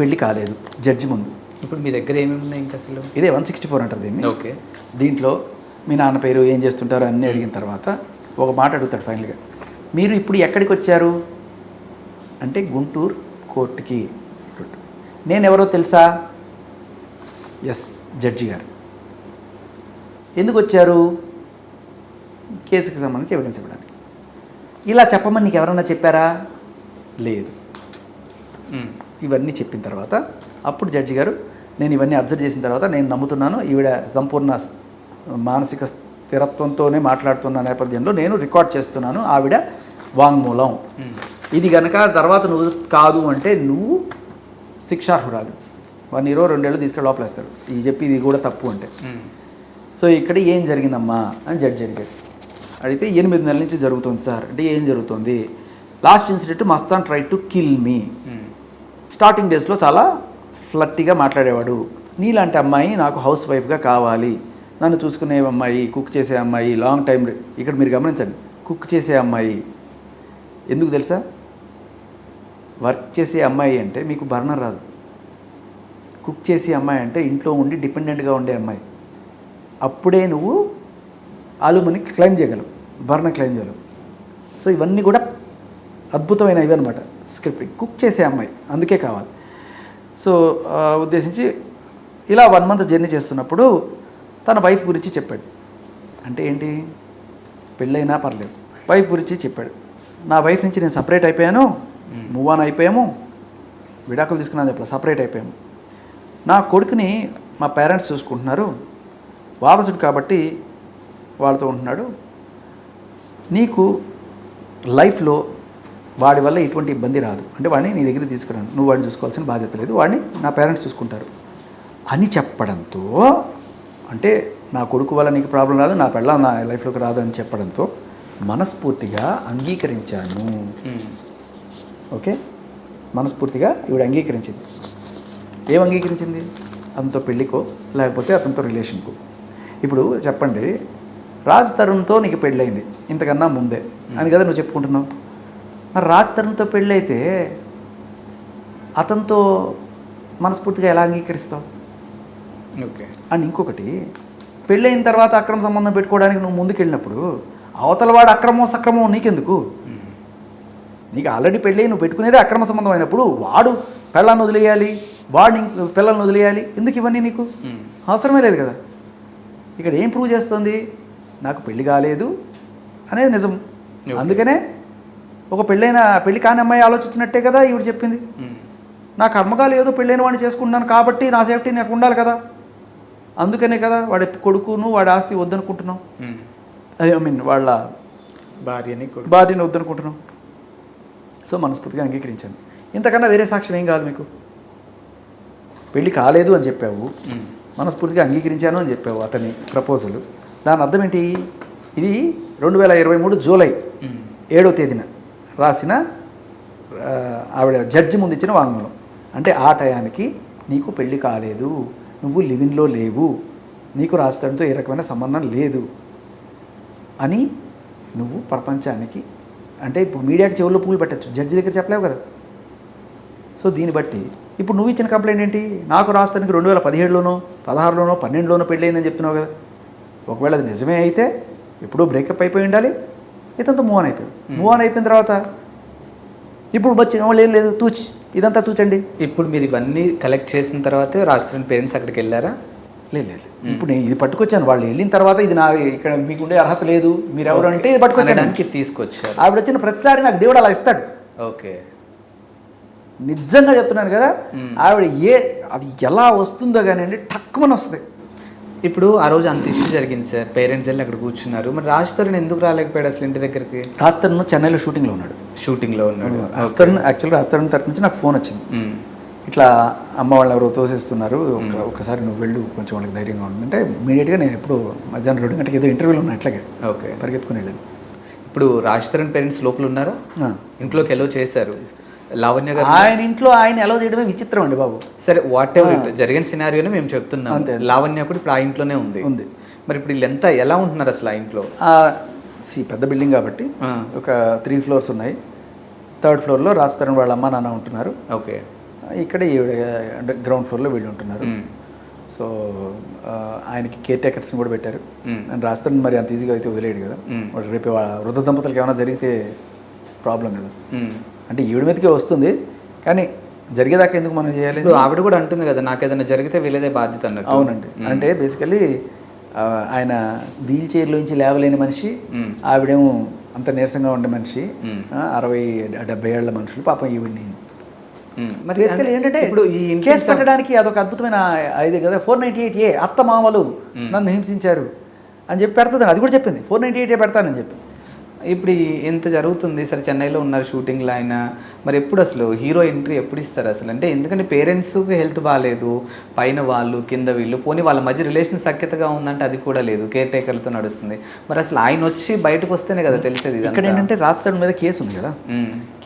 పెళ్ళి కాలేదు జడ్జి ముందు. ఇప్పుడు మీ దగ్గర ఏమేమి ఉన్నాయి ఇంకా అసలు? ఇదే వన్ సిక్స్టీ ఫోర్ అంటారు దీన్ని. ఓకే. దీంట్లో మీ నాన్న పేరు ఏం చేస్తుంటారు అన్నీ అడిగిన తర్వాత ఒక మాట అడుగుతాడు ఫైనల్గా. మీరు ఇప్పుడు ఎక్కడికి వచ్చారు? అంటే గుంటూరు కోర్టుకి. నేను ఎవరో తెలుసా? ఎస్ జడ్జి గారు. ఎందుకు వచ్చారు? కేసుకి సంబంధించి ఎవిడెన్స్ ఇవ్వడానికి. ఇలా చెప్పమని నీకు ఎవరన్నా చెప్పారా? లేదు. ఇవన్నీ చెప్పిన తర్వాత అప్పుడు జడ్జి గారు నేను ఇవన్నీ అబ్జర్వ్ చేసిన తర్వాత నేను నమ్ముతున్నాను ఈవిడ సంపూర్ణ మానసిక స్థిరత్వంతోనే మాట్లాడుతున్న నేపథ్యంలో నేను రికార్డ్ చేస్తున్నాను ఆవిడ వాంగ్మూలం. మ్మ్. ఇది గనక తర్వాత నువ్వు కాదు అంటే నువ్వు శిక్షార్హురాలు. వన్ ఇరవై రెండేళ్ళు తీసుకెళ్ళి లోపలేస్తారు. ఇది చెప్పి ఇది కూడా తప్పు అంటే. మ్మ్. సో ఇక్కడ ఏం జరిగిందమ్మా అని జడ్జి అడిగారు అడిగితే ఎనిమిది నెలల నుంచి జరుగుతుంది సార్. అంటే ఏం జరుగుతుంది? Last incident Mastan try to kill me. Hmm. Starting డేస్లో చాలా ఫ్లట్టీగా మాట్లాడేవాడు. నీలాంటి అమ్మాయి నాకు హౌస్ వైఫ్గా కావాలి. నన్ను చూసుకునే అమ్మాయి కుక్ చేసే అమ్మాయి లాంగ్ టైం ఇక్కడ మీరు గమనించండి. కుక్ చేసే అమ్మాయి. ఎందుకు తెలుసా? వర్క్ చేసే అమ్మాయి అంటే మీకు బర్నర్ రాదు. కుక్ చేసే అమ్మాయి అంటే ఇంట్లో ఉండి డిపెండెంట్గా ఉండే అమ్మాయి. అప్పుడే నువ్వు ఆలుమని క్లైమ్ చేయగలవు బర్నర్ క్లైమ్ చేయగలవు. సో ఇవన్నీ కూడా అద్భుతమైన ఇవి అనమాట స్క్రిప్ట్ కుక్ చేసే అమ్మాయి. అందుకే కావాలి. సో ఉద్దేశించి ఇలా వన్ మంత్ జర్నీ చేస్తున్నప్పుడు తన వైఫ్ గురించి చెప్పాడు. అంటే ఏంటి? పెళ్ళైనా పర్లేదు. వైఫ్ గురించి చెప్పాడు. నా వైఫ్ నుంచి నేను సపరేట్ అయిపోయాను. మూవ్ ఆన్ అయిపోయాము. విడాకులు తీసుకున్నాను చెప్పలే సపరేట్ అయిపోయాము. నా కొడుకుని మా పేరెంట్స్ చూసుకుంటున్నారు. వారసుడు కాబట్టి వాళ్ళతో ఉంటున్నాడు. నీకు లైఫ్లో వాడి వల్ల ఎటువంటి ఇబ్బంది రాదు. అంటే వాడిని నీ దగ్గర తీసుకురాను. నువ్వు వాడిని చూసుకోవాల్సిన బాధ్యత లేదు. వాడిని నా పేరెంట్స్ చూసుకుంటారు. అని చెప్పడంతో అంటే నా కొడుకు వల్ల నీకు ప్రాబ్లం రాదు నా పెళ్ళ నా లైఫ్లోకి రాదు అని చెప్పడంతో మనస్ఫూర్తిగా అంగీకరించాను. మ్మ్. ఓకే? మనస్ఫూర్తిగా ఈవిడ అంగీకరించింది. ఏం అంగీకరించింది? అతనితో పెళ్ళికో లేకపోతే అతనితో రిలేషన్కో. ఇప్పుడు చెప్పండి రాజ్ తరుణ్తో నీకు పెళ్ళయింది. ఇంతకన్నా ముందే. అని కదా నువ్వు చెప్పుకుంటున్నావు? మరి రాజ్ తరుణ్తో పెళ్ళైతే అతనితో మనస్ఫూర్తిగా ఎలా అంగీకరిస్తావు? ఓకే. అండ్ ఇంకొకటి పెళ్ళైన తర్వాత అక్రమ సంబంధం పెట్టుకోవడానికి నువ్వు ముందుకెళ్ళినప్పుడు అవతల వాడు అక్రమం సక్రమం నీకెందుకు? మ్మ్. నీకు ఆల్రెడీ పెళ్ళి నువ్వు పెట్టుకునేదే అక్రమ సంబంధం అయినప్పుడు వాడు పెళ్ళాన్ని వదిలేయాలి వాడు ఇంక పిల్లల్ని వదిలేయాలి ఎందుకు ఇవన్నీ నీకు? మ్మ్. అవసరమే లేదు కదా. ఇక్కడ ఏం ప్రూవ్ చేస్తుంది? నాకు పెళ్ళి కాలేదు అనేది నిజం. అందుకనే ఒక పెళ్ళైన పెళ్ళి కాని అమ్మాయి ఆలోచించినట్టే కదా ఈవిడ చెప్పింది. నా కర్మకాలు ఏదో పెళ్ళైన వాడిని చేసుకుంటున్నాను కాబట్టి నా సేఫ్టీ నాకు ఉండాలి కదా. అందుకనే కదా వాడి కొడుకును వాడి ఆస్తి వద్దనుకుంటున్నాం. ఐ మీన్ వాళ్ళ భార్యని భార్యని వద్దనుకుంటున్నాం సో మనస్ఫూర్తిగా అంగీకరించాను. ఇంతకన్నా వేరే సాక్ష్యం ఏం కావాలి మీకు. పెళ్ళి కాలేదు అని చెప్పావు. మనస్ఫూర్తిగా అంగీకరించాను అని చెప్పావు అతని ప్రపోజల్. దాని అర్థం ఏంటి? ఇది రెండు వేల ఇరవై మూడు జూలై. ఏడో తేదీన. రాసిన ఆవిడ జడ్జి ముందు ఇచ్చిన వాంగ్మూలం. అంటే ఆ టయానికి నీకు పెళ్ళి కాలేదు నువ్వు లివిన్లో లేవు నీకు రాష్ట్రంతో ఏ రకమైన సంబంధం లేదు అని నువ్వు ప్రపంచానికి అంటే ఇప్పుడు మీడియాకి చెవుల్లో పూలు పెట్టచ్చు జడ్జి దగ్గర చెప్పలేవు కదా. సో దీన్ని బట్టి ఇప్పుడు నువ్వు ఇచ్చిన కంప్లైంట్ ఏంటి? నాకు రాష్ట్రానికి రెండు వేల పదిహేడులోనో పదహారులోనో పన్నెండులోనో పెళ్ళయిందని చెప్తున్నావు కదా. ఒకవేళ అది నిజమే అయితే ఎప్పుడో బ్రేకప్ అయిపోయి ఉండాలి. ఇతంతా మూవ్ ఆన్ అయిపోయాడు మూవ్ ఆన్ అయిపోయిన తర్వాత ఇప్పుడు వచ్చిన వాళ్ళు ఏం లేదు తూచి. ఇదంతా తూచండి. ఇప్పుడు మీరు ఇవన్నీ కలెక్ట్ చేసిన తర్వాతే రాష్ట్రం పేరెంట్స్ అక్కడికి వెళ్ళారా? లేదు లేదు. ఇప్పుడు నేను ఇది పట్టుకొచ్చాను. వాళ్ళు వెళ్ళిన తర్వాత ఇది నా ఇక్కడ మీకు ఉండే అర్హత లేదు. మీరు ఎవరు అంటే ఇది పట్టుకొచ్చాను. అనడానికి తీసుకొచ్చారు. ఆవిడ వచ్చిన ప్రతిసారి నాకు దేవుడు అలా ఇస్తాడు. ఓకే. నిజంగా చెప్తున్నాను కదా మ్మ్. ఆవిడ ఏ అది ఎలా వస్తుందో కానీ అండి టక్కుమని వస్తుంది. ఇప్పుడు ఆ రోజు అంత ఇష్యూ జరిగింది సార్. పేరెంట్స్ వెళ్ళి అక్కడ కూర్చున్నారు. మరి రాజ్ తరుణ్ ఎందుకు రాలేకపోయాడు అసలు ఇంటి దగ్గరికి? రాజతరుణ్ చెన్నైలో షూటింగ్లో ఉన్నాడు. షూటింగ్లో ఉన్నాడు రాజతరుణ్ యాక్చువల్గా రాజతరుణ్ తరపు నుంచి నాకు ఫోన్ వచ్చింది. ఇట్లా అమ్మ వాళ్ళు ఎవరో తోసేస్తున్నారు. ఒక ఒకసారి నువ్వు వెళ్ళు కొంచెం వాళ్ళకి ధైర్యంగా ఉండంటే ఇమీడియట్గా నేను ఎప్పుడు మధ్యాహ్నం రెండు గంటకి ఏదో ఇంటర్వ్యూలో ఉన్నా అట్లాగే. ఓకే. పరిగెత్తుకుని వెళ్ళాను. ఇప్పుడు రాజ్ తరుణ్ పేరెంట్స్ లోపల ఉన్నారా. ఇంట్లోకి ఎలో చేశారు. లావణ్య గారు ఆయన ఇంట్లో ఆయన ఎలా చేయడమే విచిత్రం అండి బాబు. సరే వాట్ ఎవర్ జరిగిన సినారియోనే మేము చెప్తున్నాం అంతే. లావణ్య కూడా ఇప్పుడు ఆ ఇంట్లోనే ఉంది. ఉంది. మరి ఇప్పుడు వీళ్ళంతా ఎలా ఉంటున్నారు అసలు ఆ ఇంట్లో? సి పెద్ద బిల్డింగ్ కాబట్టి ఒక త్రీ ఫ్లోర్స్ ఉన్నాయి. థర్డ్ ఫ్లోర్లో రాజతరుణ్ వాళ్ళ అమ్మ నాన్న ఉంటున్నారు. ఓకే. ఇక్కడ గ్రౌండ్ ఫ్లోర్లో వీళ్ళు ఉంటున్నారు. సో ఆయనకి కేర్ టేకర్స్ని కూడా పెట్టారు. అని రాస్తాను మరి అంత ఈజీగా అయితే వదిలేడు కదా. రేపు వృద్ధ దంపతులకి ఏమైనా జరిగితే ప్రాబ్లం కదా. అంటే ఈవిడ మీదకే వస్తుంది కానీ జరిగేదాకా ఎందుకు మనం చేయాలి ఆవిడ కూడా అంటుంది కదా నాకు ఏదైనా జరిగితే వీళ్ళదే బాధ్యత అన్నట్టు. అవునండి. అంటే బేసికలీ ఆయన వీల్ చైర్లోంచి లేవలేని మనిషి. ఆవిడేమో అంత నీరసంగా ఉండే మనిషి అరవై డెబ్బై ఏళ్ళ మనుషులు పాపం ఈవిడ్ని. మరి బేసికలీ ఏంటంటే ఇప్పుడు ఈ కేసు పెట్టడానికి అదొక అద్భుతమైన ఇది కదా ఫోర్ నైంటీ ఎయిట్ ఏ అత్త మామలు నన్ను హింసించారు అని చెప్పి పెడుతుంది అది కూడా చెప్పింది. ఫోర్ నైంటీ ఎయిట్ ఏ పెడతానని చెప్పి. ఇప్పుడు ఇంత జరుగుతుంది సరే చెన్నైలో ఉన్నారు షూటింగ్లో ఆయన మరి ఎప్పుడు అసలు హీరో ఎంట్రీ ఎప్పుడు ఇస్తారు అసలు? అంటే ఎందుకంటే పేరెంట్స్కి హెల్త్ బాగాలేదు పైన వాళ్ళు కింద వీళ్ళు పోనీ వాళ్ళ మధ్య రిలేషన్ సఖ్యతగా ఉందంటే అది కూడా లేదు కేర్ టేకర్లతో నడుస్తుంది. మరి అసలు ఆయన వచ్చి బయటకు వస్తేనే కదా తెలిసేది ఇక్కడ. ఏంటంటే రాజధాని మీద కేసు ఉంది కదా.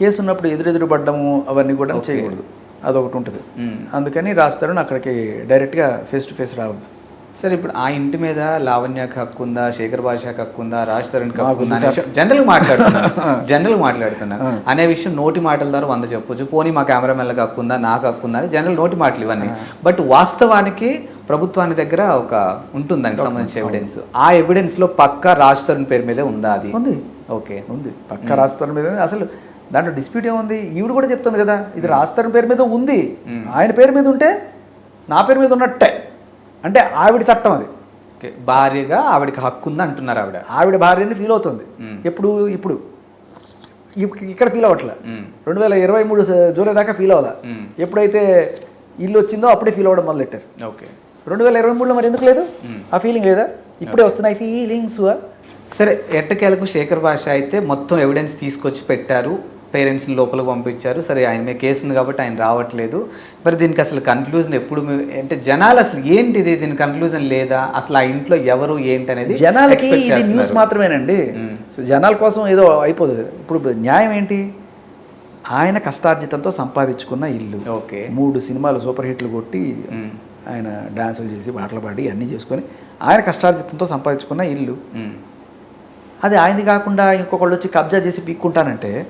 కేసు ఉన్నప్పుడు ఎదురెదురు పడ్డము అవన్నీ కూడా చేయకూడదు. అదొకటి ఉంటుంది. అందుకని రాస్తారని అక్కడికి డైరెక్ట్గా ఫేస్ టు ఫేస్ రావద్దు. సరే ఇప్పుడు ఆ ఇంటి మీద లావణ్యకి హక్కు ఉందా శేఖర్ భాషకి హక్కు ఉందా రాజ్ తరుణ్కి మాకు హక్కు ఉందా. జనరల్ మాట్లాడుతున్నారు. జనరల్ మాట్లాడుతున్నారు. ఆ. అనే విషయం నోటి మాటల ద్వారా వంద చెప్పొచ్చు. పోనీ మా కెమెరామెన్లకు హక్కు ఉందా నాకు హక్కు ఉందా అని జనరల్ నోటి మాటలు ఇవన్నీ. బట్ వాస్తవానికి ప్రభుత్వానికి దగ్గర ఒక ఉంటుంది దానికి సంబంధించిన ఎవిడెన్స్ ఆ ఎవిడెన్స్లో పక్క రాజ్ తరుణ్ పేరు మీదే ఉందా అది? ఉంది. ఓకే. ఉంది. పక్క రాజస్థాన్ మీద. ఉంది. అసలు దాంట్లో డిస్ప్యూట్ ఏముంది? ఈవిడ కూడా చెప్తుంది కదా ఇది రాజస్థాన్ పేరు మీద ఉంది. ఆయన పేరు మీద ఉంటే నా పేరు మీద ఉన్నట్టే. అంటే ఆవిడ చట్టం అది. భార్యగా ఆవిడకి హక్కు ఉందా అంటున్నారు ఆవిడ? ఆవిడ భార్యని ఫీల్ అవుతుంది. ఎప్పుడు ఇప్పుడు. ఇప్- ఇక్కడ ఫీల్ అవ్వట్లే. రెండు వేల ఇరవై మూడు జూలై దాకా ఫీల్ అవ్వాల. ఎప్పుడైతే ఇల్లు వచ్చిందో అప్పుడే ఫీల్ అవ్వడం మొదలెట్టారు. ఓకే. రెండు వేల ఇరవై మూడులో మరి ఎందుకు లేదు. ఆ ఫీలింగ్ లేదా? ఇప్పుడే వస్తున్నాయి ఫీలింగ్స్ సరే ఎట్టకేలకు శేఖర్ భాష అయితే మొత్తం ఎవిడెన్స్ తీసుకొచ్చి పెట్టారు. పేరెంట్స్ని లోపలికి పంపించారు. సరే ఆయన మీద కేసు ఉంది కాబట్టి ఆయన రావట్లేదు. మరి దీనికి అసలు కన్క్లూజన్ ఎప్పుడు అంటే జనాలు అసలు ఏంటిది దీని కన్క్లూజన్ లేదా? అసలు ఆ ఇంట్లో ఎవరు ఏంటి అనేది జనాలకి ఇది న్యూస్. మాత్రమేనండి. జనాల కోసం ఏదో అయిపోదు. ఇప్పుడు న్యాయం ఏంటి? ఆయన కష్టార్జితంతో సంపాదించుకున్న ఇల్లు. ఓకే. మూడు సినిమాలు సూపర్ హిట్లు కొట్టి. ఆయన డాన్సులు చేసి పాటలు పాడి అన్నీ చేసుకొని ఆయన కష్టార్జితంతో సంపాదించుకున్న ఇల్లు. అది ఆయనది కాకుండా ఇంకొకళ్ళు వచ్చి కబ్జా చేసి పీక్కుంటానంటే.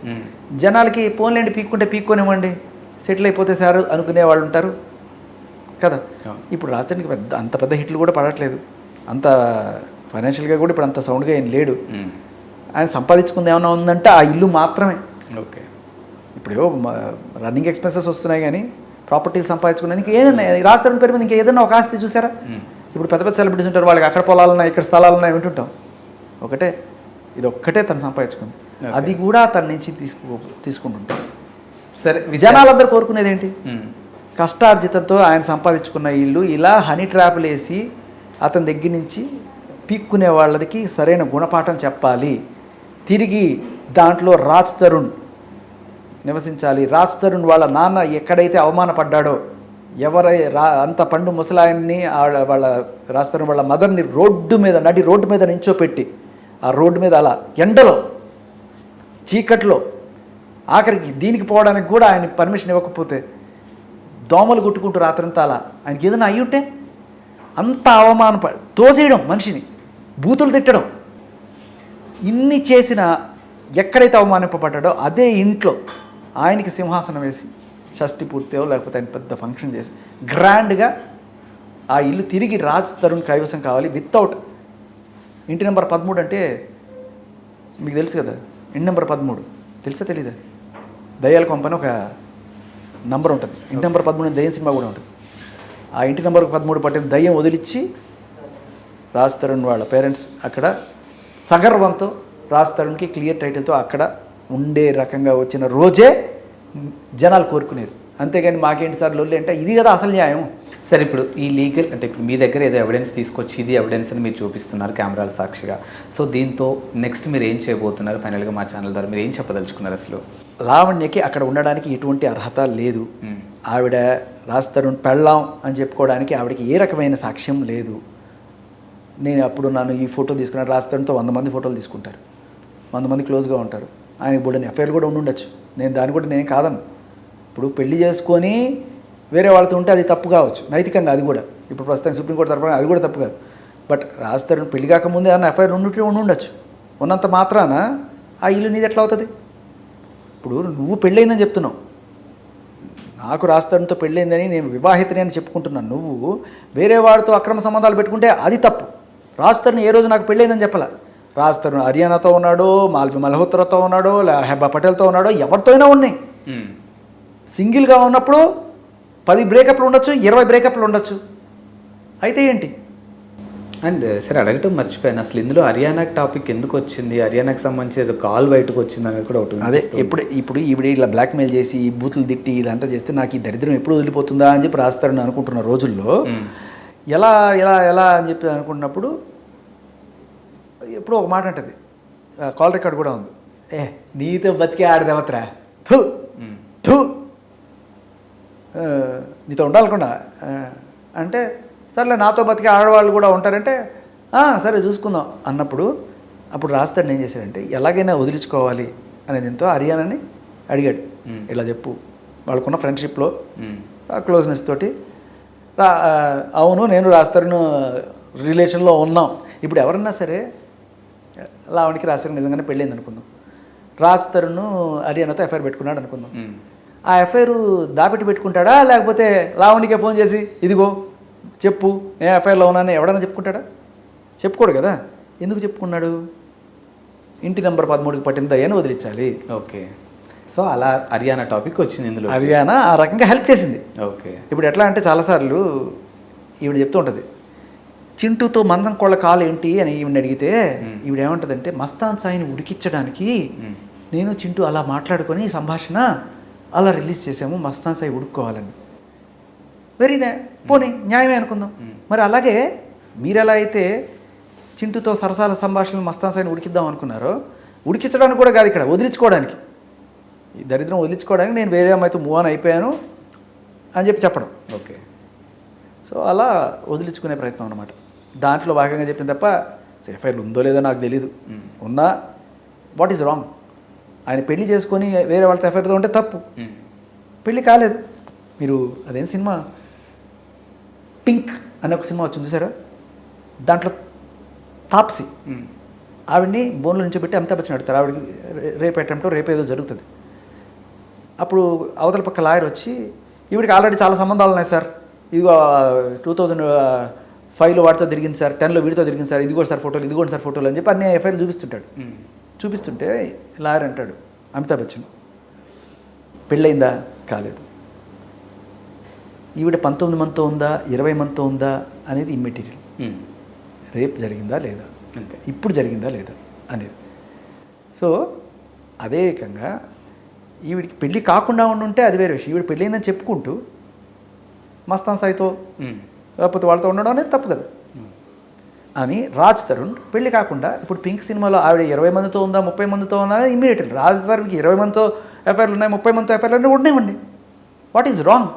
జనాలకి పోన్లేండి పీక్కుంటే పీక్కోనివ్వండి సెటిల్ అయిపోతే సార్ అనుకునే వాళ్ళు ఉంటారు. కదా. ఇప్పుడు రాజధానికి పెద్ద అంత పెద్ద హిట్లు కూడా పడట్లేదు. అంత ఫైనాన్షియల్గా కూడా ఇప్పుడు అంత సౌండ్గా ఏం లేడు. ఆయన సంపాదించుకుంది ఏమైనా ఉందంటే ఆ ఇల్లు మాత్రమే. ఓకే. ఇప్పుడు రన్నింగ్ ఎక్స్పెన్సెస్ వస్తున్నాయి కానీ ప్రాపర్టీలు సంపాదించుకునేందుకు ఏదన్నా రాజధాని పేరు మీద ఇంకా ఏదన్నా ఒక ఆస్తి చూసారా. ఇప్పుడు పెద్ద పెద్ద సెలబ్రిటీస్ ఉంటారు వాళ్ళకి అక్కడ పొలాలు ఉన్నాయి ఇక్కడ స్థలాలు ఉన్నాయి వింటుంటాం. ఒకటే. ఇది ఒక్కటే తను సంపాదించుకుంది. అది కూడా తన నుంచి తీసుకు తీసుకుంటుంటాం సరే విజయ- జనాలందరూ కోరుకునేది ఏంటి. కష్టార్జితంతో ఆయన సంపాదించుకున్న ఇల్లు ఇలా హనీ ట్రాప్లు వేసి అతని దగ్గర నుంచి పీక్కునే వాళ్ళకి సరైన గుణపాఠం చెప్పాలి. తిరిగి దాంట్లో రాజ్ తరుణ్ నివసించాలి. రాజ్ తరుణ్ వాళ్ళ నాన్న ఎక్కడైతే అవమానపడ్డాడో ఎవరై రా అంత పండు ముసలాయన్ని వాళ్ళ రాజ్ తరుణ్ వాళ్ళ మదర్ని రోడ్డు మీద నడి రోడ్డు మీద నించోపెట్టి ఆ రోడ్డు మీద అలా ఎండలో చీకట్లో ఆఖరికి దీనికి పోవడానికి కూడా ఆయన పర్మిషన్ ఇవ్వకపోతే దోమలు కొట్టుకుంటూ రాత్రంతా అలా ఆయనకి ఏదైనా అయ్యుంటే అంత అవమాన తోసేయడం మనిషిని బూతులు తిట్టడం. ఇన్ని చేసిన ఎక్కడైతే అవమానింపబడ్డాడో అదే ఇంట్లో ఆయనకి సింహాసనం వేసి షష్టి పూర్తయో లేకపోతే ఆయన పెద్ద ఫంక్షన్ చేసి గ్రాండ్గా ఆ ఇల్లు తిరిగి రాజ్ తరుణ్ కైవసం కావాలి వితౌట్ ఇంటి నెంబర్ పదమూడు అంటే మీకు తెలుసు కదా ఇంటి నెంబర్ పదమూడు. తెలుసా తెలీదా? దయ్యాల కొంపని ఒక నంబర్ ఉంటుంది. ఇంటి నెంబర్ పదమూడు దయ్యం సినిమా కూడా ఉంటుంది. ఆ ఇంటి నెంబర్ పదమూడు పట్టిన దయ్యం వదిలిచ్చి రాజ్ తరుణ్ వాళ్ళ పేరెంట్స్ అక్కడ సగర్వంతో రాజ్ తరుణ్కి క్లియర్ టైటిల్తో అక్కడ ఉండే రకంగా వచ్చిన రోజే జనాలు కోరుకునేది. అంతేగాని మాకేంటి సార్ లొల్లి అంటే ఇది కదా అసలు న్యాయం. సరే ఇప్పుడు ఈ లీగల్ అంటే ఇప్పుడు మీ దగ్గర ఏదో ఎవిడెన్స్ తీసుకొచ్చి ఇది ఎవిడెన్స్ అని మీరు చూపిస్తున్నారు కెమెరాల సాక్షిగా. సో దీంతో నెక్స్ట్ మీరు ఏం చేయబోతున్నారు? ఫైనల్గా మా ఛానల్ ద్వారా మీరు ఏం చెప్పదలుచుకున్నారు అసలు? లావణ్యకి అక్కడ ఉండడానికి ఎటువంటి అర్హత లేదు. ఆవిడ రాజ్ తరుణ్ పెళ్ళాం అని చెప్పుకోవడానికి ఆవిడకి ఏ రకమైన సాక్ష్యం లేదు. నేను అప్పుడు నన్ను ఈ ఫోటో తీసుకున్నాను రాజ్ తరుణ్తో వంద మంది ఫోటోలు తీసుకుంటారు. వంద మంది క్లోజ్గా ఉంటారు. ఆయనకి బుడ్డని ఎఫ్ఐఆర్ కూడా ఉండి ఉండొచ్చు నేను దాన్ని కూడా నేను కాదను ఇప్పుడు పెళ్ళి చేసుకొని వేరే వాళ్ళతో ఉంటే అది తప్పు కావచ్చు. నైతికంగా అది కూడా. ఇప్పుడు ప్రస్తుతం సుప్రీంకోర్టు తరపున అది కూడా తప్పు కాదు. బట్ రాజ్ తరుణ్ పెళ్ళి కాకముందే అన్న ఎఫ్ఐఆర్ ఉండి ఉండి ఉండొచ్చు. ఉన్నంత మాత్రాన ఆ ఇల్లు నీది ఎట్లా అవుతుంది? ఇప్పుడు నువ్వు పెళ్ళయిందని చెప్తున్నావు. నాకు రాస్తారంతో పెళ్ళైందని నేను వివాహితని అని చెప్పుకుంటున్నాను నువ్వు వేరే వాడితో అక్రమ సంబంధాలు పెట్టుకుంటే అది తప్పు. రాస్తారని ఏ రోజు నాకు పెళ్ళైందని చెప్పాల? రాస్తారు హర్యానాతో ఉన్నాడో మాల్వి మల్హోత్రాతో ఉన్నాడో హెబ్బా పటేల్తో ఉన్నాడో ఎవరితో అయినా ఉన్నాయి. సింగిల్గా ఉన్నప్పుడు పది బ్రేకప్లు ఉండొచ్చు ఇరవై బ్రేకప్లు ఉండొచ్చు. అయితే ఏంటి? అండ్ సరే అడగటం మర్చిపోయాను. అసలు ఇందులో హర్యానా టాపిక్ ఎందుకు వచ్చింది? హర్యానాకి సంబంధించి ఏదో కాల్ బయటకు వచ్చింది అనేది కూడా ఒకటి అదే. ఎప్పుడు ఇప్పుడు ఈవిడ ఇలా బ్లాక్మెయిల్ చేసి ఈ బూతులు తిట్టి ఇదంతా చేస్తే నాకు ఈ దరిద్రం ఎప్పుడు వదిలిపోతుందా అని చెప్పి రాస్తారని అనుకుంటున్న రోజుల్లో. ఎలా ఎలా ఎలా అని చెప్పి అనుకున్నప్పుడు ఎప్పుడో ఒక మాట అంటది. కాల్ రికార్డ్ కూడా ఉంది. ఏ నీతో బతికే ఆడదేవత్రా? థూ. థూ నీతో ఉండాలకుండా అంటే సర్లే నాతో బతికే ఆడవాళ్ళు కూడా ఉంటారంటే "ఆ, సరే చూసుకుందాం అన్నప్పుడు అప్పుడు రాస్తాడు ఏం చేశాడంటే ఎలాగైనా వదిలించుకోవాలి అనే దీంతో హర్యానాని అడిగాడు. ఇలా చెప్పు వాళ్ళకున్న ఫ్రెండ్షిప్లో క్లోజ్నెస్ తోటి రా అవును నేను రాస్తారును రిలేషన్లో ఉన్నాం. ఇప్పుడు ఎవరన్నా సరే లావణికి రాస్తారు నిజంగానే పెళ్ళింది అనుకుందాం రాజ్ తరుణ్ హర్యానాతో ఎఫ్ఐఆర్ పెట్టుకున్నాడు అనుకుందాం. ఆ ఎఫ్ఐఆర్ దాపెట్టి పెట్టుకుంటాడా? లేకపోతే లావణికే ఫోన్ చేసి ఇదిగో చెప్పు నేను ఎఫ్ఐఆర్లో ఉన్నాను? ఎవడన్నా చెప్పుకుంటాడా? చెప్పుకోడు కదా. ఎందుకు చెప్పుకున్నాడు? ఇంటి నెంబర్ పదమూడుకి పట్టిందా అని వదిలించాలి. ఓకే. సో అలా హర్యానా టాపిక్ వచ్చింది ఇందులో హర్యానా ఆ రకంగా హెల్ప్ చేసింది. ఓకే. ఇప్పుడు ఎట్లా అంటే చాలాసార్లు ఈవిడ చెప్తూ ఉంటుంది. చింటూతో మందం కోళ్ళ కాలు ఏంటి? అని ఈవిడ అడిగితే. ఈవిడ ఏమంటుందంటే మస్తాన్ సాయిని ఉడికించడానికి. నేను చింటూ అలా మాట్లాడుకొని సంభాషణ అలా రిలీజ్ చేసాము మస్తాన్ సాయి ఉడుక్కోవాలని. వెరీ నే పోనీ న్యాయమే అనుకుందాం. మ్మ్. మరి అలాగే మీరు ఎలా అయితే చింటూతో సరసాల సంభాషణలు మస్తాన్ సాయిని ఉడికిద్దాం అనుకున్నారో ఉడికించడానికి కూడా కాదు ఇక్కడ వదిలించుకోవడానికి. ఈ దరిద్రం వదిలించుకోవడానికి నేను వేరే అమ్మాయితో మూవ్ ఆన్ అయిపోయాను అని చెప్పి చెప్పడం. ఓకే. సో అలా వదిలించుకునే ప్రయత్నం అనమాట దాంట్లో భాగంగా చెప్పింది తప్ప ఎఫ్ఐఆర్ ఉందో లేదో నాకు తెలీదు. మ్మ్. ఉన్నా వాట్ ఈజ్ రాంగ్ ఆయన పెళ్ళి చేసుకొని వేరే వాళ్ళతో ఎఫ్ఐఆర్తో ఉంటే తప్పు. పెళ్ళి కాలేదు. మీరు అదేం సినిమా? పింక్ అనే ఒక సినిమా వచ్చింది చూసారా? దాంట్లో తాప్సీ. ఆవిడ్ని బోన్లో నుంచి పెట్టి అమితాబ్ బచ్చన్ అడుగుతారు ఆవిడకి రేపు అటెంప్ట్ రేపు ఏదో జరుగుతుంది. అప్పుడు అవతల పక్క లాయర్ వచ్చి ఈవిడికి ఆల్రెడీ చాలా సంబంధాలు ఉన్నాయి సార్. ఇదిగో టూ థౌజండ్ ఫైవ్లో వాడితో తిరిగింది సార్. టెన్లో వీడితో తిరిగింది సార్. ఇది కూడా సార్ ఫోటోలు ఇది కూడా సార్ ఫోటోలు అని చెప్పి అన్ని ఎఫ్ఐఆర్ చూపిస్తుంటాడు. చూపిస్తుంటే లాయర్ అంటాడు అమితాబ్ బచ్చన్ పెళ్ళయిందా? కాలేదు. ఈవిడ పంతొమ్మిది మంత్తో ఉందా? ఇరవై మంత్తో ఉందా? అనేది ఇమ్మెటీరియల్ మ్మ్. రేపు జరిగిందా లేదా? అంతే. ఇప్పుడు జరిగిందా లేదా? అనేది. సో అదే రకంగా ఈవిడికి పెళ్ళి కాకుండా ఉండుంటే అది వేరే విషయం. ఈవిడ పెళ్ళయిందని చెప్పుకుంటూ మస్తాన్ సాయితో. లేకపోతే వాళ్ళతో ఉండడం అనేది తప్పు కదా. అని రాజ్ తరుణ్ పెళ్ళి కాకుండా ఇప్పుడు పింక్ సినిమాలో ఆవిడ ఇరవై మందితో ఉందా ముప్పై మందితో ఉందా ఇమీడియట్ రాజ్ తరుణ్కి ఇరవై మందితో ఎఫ్ఐఆర్లు ఉన్నాయి ముప్పై మందితో ఎఫ్ఐఆర్లు ఉన్నాయి ఉండేవండి వాట్ ఈజ్ రాంగ్.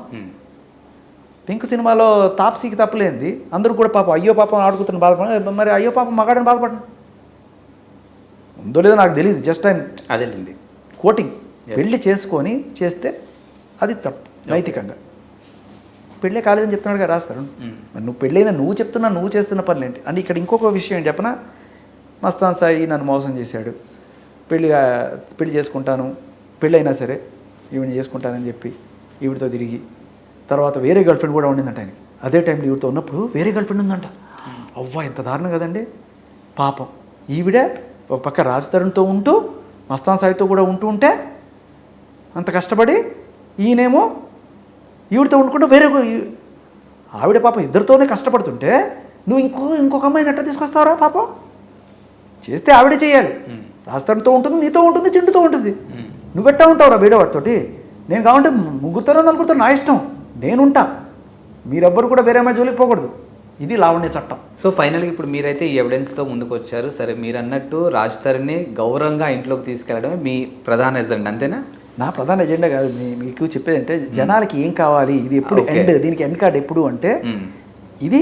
పింక్ సినిమాలో తాప్సీకి తప్పలేంది. అందరూ కూడా పాపం అయ్యో పాపం ఆడుకుతున్న బాధపడ మరి అయ్యో పాపం మగాడని బాధపడను. ఉందో లేదో నాకు తెలియదు జస్ట్ టైం అదేలేండి. కోటింగ్. పెళ్ళి చేసుకొని చేస్తే అది తప్పు నైతికంగా. పెళ్ళే కాలేదని చెప్తున్నాడు కదా రాస్తారు. మరి నువ్వు పెళ్ళైనా నువ్వు చెప్తున్నా నువ్వు చేస్తున్న పనులు ఏంటి? అని ఇక్కడ ఇంకొక విషయం ఏంటి చెప్పనా? మస్తాన్ సాయి నన్ను మోసం చేశాడు. పెళ్ళి పెళ్ళి చేసుకుంటాను. పెళ్ళి అయినా సరే ఈవిని చేసుకుంటానని చెప్పి ఈవిడితో తిరిగి తర్వాత వేరే గర్ల్ ఫ్రెండ్ కూడా ఉండిందంట ఆయనకి. అదే టైంలో ఈవిడితో ఉన్నప్పుడు వేరే గర్ల్ ఫ్రెండ్ ఉందంట. అవ్వా ఎంత దారుణం కదండి. పాపం. ఈవిడ ఒక పక్క రాజ్ తరుణ్తో ఉంటూ మస్తాన్ సాయితో కూడా ఉంటూ ఉంటే అంత కష్టపడి ఈయనేమో ఈవిడితో ఉండుకుంటూ వేరే ఆవిడ పాపం ఇద్దరితోనే కష్టపడుతుంటే నువ్వు ఇంకో ఇంకొక అమ్మాయిని ఎట్లా తీసుకొస్తావురా పాపం? చేస్తే ఆవిడే చేయాలి. రాస్తాడితో ఉంటుంది నీతో ఉంటుంది చింటుతో ఉంటుంది. నువ్వెట్టా ఉంటావురా వేరే వాడితోటి? నేను కావాలంటే ముగ్గురుతో నలుగురితో నా ఇష్టం. నేనుంటా. మీరెవ్వరు కూడా వేరే అమ్మాయి జోలికి పోకూడదు. ఇది లావణ్య చట్టం. సో ఫైనల్గా ఇప్పుడు మీరైతే ఈ ఎవిడెన్స్తో ముందుకు వచ్చారు సరే మీరు అన్నట్టు రాజ్ తరుణ్ని గౌరవంగా ఇంట్లోకి తీసుకెళ్ళడమే మీ ప్రధాన ఎజెండా అంతేనా? నా ప్రధాన ఎజెండా కాదు మీకు చెప్పేది అంటే జనాలకి ఏం కావాలి ఇది ఎప్పుడు. ఎండ్ దీనికి ఎండ్ కార్డ్ ఎప్పుడు అంటే. ఇది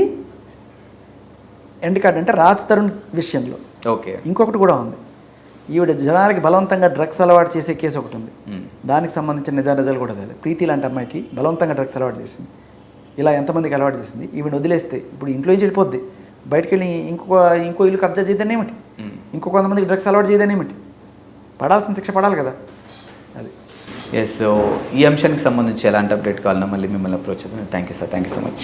ఎండ్ కార్డ్ అంటే రాజ్ తరుణ్ విషయంలో. ఓకే. ఇంకొకటి కూడా ఉంది. ఈవిడ జనాలకి బలవంతంగా డ్రగ్స్ అలవాటు చేసే కేసు ఒకటి ఉంది. దానికి సంబంధించిన నిజా నిజాలు కూడా తెలియదు. ప్రీతి లాంటి అమ్మాయికి బలవంతంగా డ్రగ్స్ అలవాటు చేసింది. ఇలా ఎంతమందికి అలవాటు చేసింది? ఈవిడ వదిలేస్తే ఇప్పుడు ఇంట్లో నుంచి వెళ్ళిపోద్ది. బయటికి వెళ్ళి ఇంకొక ఇంకో ఇల్లు కబ్జా చేయదనేమిటి? మ్మ్. ఇంకో కొంతమందికి డ్రగ్స్ అలవాటు చేయదనేమిటి? పడాల్సిన శిక్ష పడాలి కదా. ఎస్ సో ఈ అంశానికి సంబంధించి ఎలాంటి అప్డేట్ కావాలన్నా మళ్ళీ మిమ్మల్ని అప్రోచ్ అవుతుంది thank you sir thank you so much